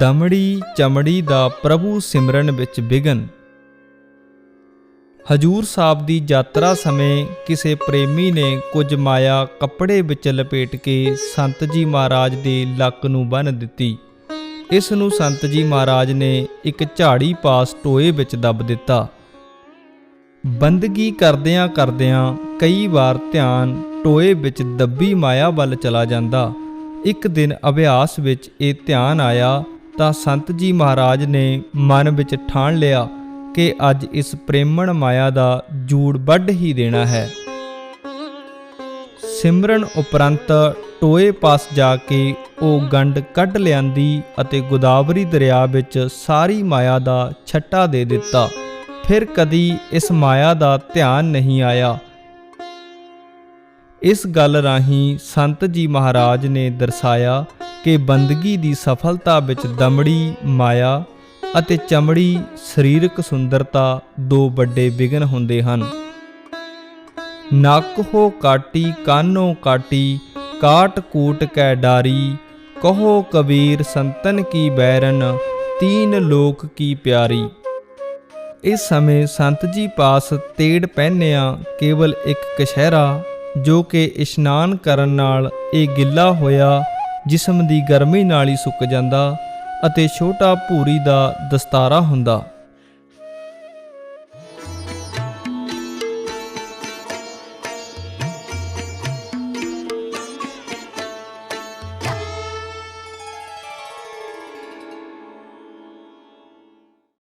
ਦਮੜੀ ਚਮੜੀ ਦਾ ਪ੍ਰਭੂ ਸਿਮਰਨ ਵਿੱਚ ਵਿਗਨ ਹਜੂਰ ਸਾਹਿਬ ਦੀ ਯਾਤਰਾ ਸਮੇਂ ਕਿਸੇ ਪ੍ਰੇਮੀ ਨੇ ਕੁਝ ਮਾਇਆ ਕੱਪੜੇ ਵਿੱਚ ਲਪੇਟ ਕੇ ਸੰਤ ਜੀ ਮਹਾਰਾਜ ਦੇ ਲੱਕ ਨੂੰ ਬੰਨ੍ਹ ਦਿੱਤੀ। ਇਸ ਨੂੰ ਸੰਤ ਜੀ ਮਹਾਰਾਜ ਨੇ ਇੱਕ ਝਾੜੀ ਪਾਸ ਟੋਏ ਵਿੱਚ ਦੱਬ ਦਿੱਤਾ। ਬੰਦਗੀ ਕਰਦਿਆਂ ਕਰਦਿਆਂ ਕਈ ਵਾਰ ਧਿਆਨ ਟੋਏ ਵਿੱਚ ਦੱਬੀ ਮਾਇਆ ਵੱਲ ਚਲਾ ਜਾਂਦਾ। ਇੱਕ ਦਿਨ ਅਭਿਆਸ ਵਿੱਚ ਇਹ ਧਿਆਨ ਆਇਆ ਤਾਂ ਸੰਤ ਜੀ ਮਹਾਰਾਜ ਨੇ ਮਨ ਵਿੱਚ ਠਾਣ ਲਿਆ ਕਿ ਅੱਜ ਇਸ ਪ੍ਰੇਮਣ ਮਾਇਆ ਦਾ ਜੂੜ ਵੱਢ ਹੀ ਦੇਣਾ ਹੈ। ਸਿਮਰਨ ਉਪਰੰਤ ਟੋਏ ਪਾਸ ਜਾ ਕੇ ਉਹ ਗੰਡ ਕੱਢ ਲਿਆਂਦੀ ਅਤੇ ਗੋਦਾਵਰੀ ਦਰਿਆ ਵਿੱਚ ਸਾਰੀ ਮਾਇਆ ਦਾ ਛੱਟਾ ਦੇ ਦਿੱਤਾ। ਫਿਰ ਕਦੀ ਇਸ ਮਾਇਆ ਦਾ ਧਿਆਨ ਨਹੀਂ ਆਇਆ। ਇਸ ਗੱਲ ਰਾਹੀਂ ਸੰਤ ਜੀ ਮਹਾਰਾਜ ਨੇ ਦਰਸਾਇਆ ਕਿ ਬੰਦਗੀ ਦੀ ਸਫਲਤਾ ਵਿੱਚ ਦਮੜੀ ਮਾਇਆ ਅਤੇ ਚਮੜੀ ਸਰੀਰਕ ਸੁੰਦਰਤਾ ਦੋ ਵੱਡੇ ਵਿਗਨ ਹੁੰਦੇ ਹਨ। ਨੱਕ ਹੋ ਕਾਟੀ, ਕਾਨੋ ਕਾਟੀ, ਕਾਟ ਕੂਟ ਕੈ ਡਾਰੀ, ਕਹੋ ਕਬੀਰ ਸੰਤਨ ਕੀ ਬੈਰਨ, ਤੀਨ ਲੋਕ ਕੀ ਪਿਆਰੀ। ਇਸ ਸਮੇਂ ਸੰਤ ਜੀ ਪਾਸ ਤੇੜ ਪਹਿਨਿਆ, ਕੇਵਲ ਇੱਕ ਕਸ਼ਹਿਰਾ ਜੋ ਕਿ ਇਸ਼ਨਾਨ ਕਰਨ ਨਾਲ ਇਹ ਗਿੱਲਾ ਹੋਇਆ, ਜਿਸਮ ਦੀ ਗਰਮੀ ਨਾਲ ਹੀ ਸੁੱਕ ਜਾਂਦਾ ਅਤੇ ਛੋਟਾ ਭੂਰੀ ਦਾ ਦਸਤਾਰਾ ਹੁੰਦਾ।